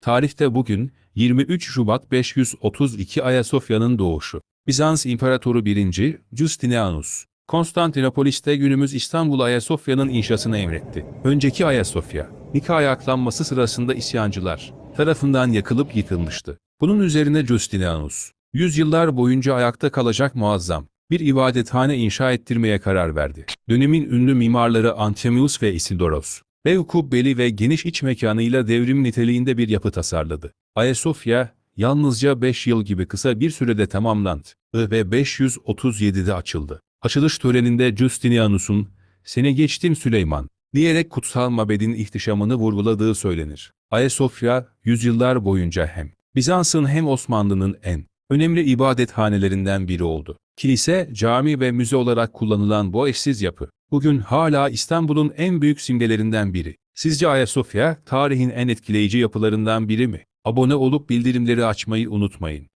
Tarihte bugün 23 Şubat 532 Ayasofya'nın doğuşu. Bizans İmparatoru 1. Justinianus, Konstantinopolis'te günümüz İstanbul Ayasofya'nın inşasını emretti. Önceki Ayasofya, Nika ayaklanması sırasında isyancılar tarafından yakılıp yıkılmıştı. Bunun üzerine Justinianus, yüzyıllar boyunca ayakta kalacak muazzam bir ibadethane inşa ettirmeye karar verdi. Dönemin ünlü mimarları Anthemius ve Isidoros, Dev kubbeli ve geniş iç mekanıyla devrim niteliğinde bir yapı tasarladı. Ayasofya, yalnızca 5 yıl gibi kısa bir sürede tamamlandı ve 537'de açıldı. Açılış töreninde Justinianus'un, seni geçtim Süleyman, diyerek kutsal mabedin ihtişamını vurguladığı söylenir. Ayasofya, yüzyıllar boyunca hem Bizans'ın hem Osmanlı'nın en önemli ibadethanelerinden biri oldu. Kilise, cami ve müze olarak kullanılan bu eşsiz yapı, bugün hala İstanbul'un en büyük simgelerinden biri. Sizce Ayasofya, tarihin en etkileyici yapılarından biri mi? Abone olup bildirimleri açmayı unutmayın.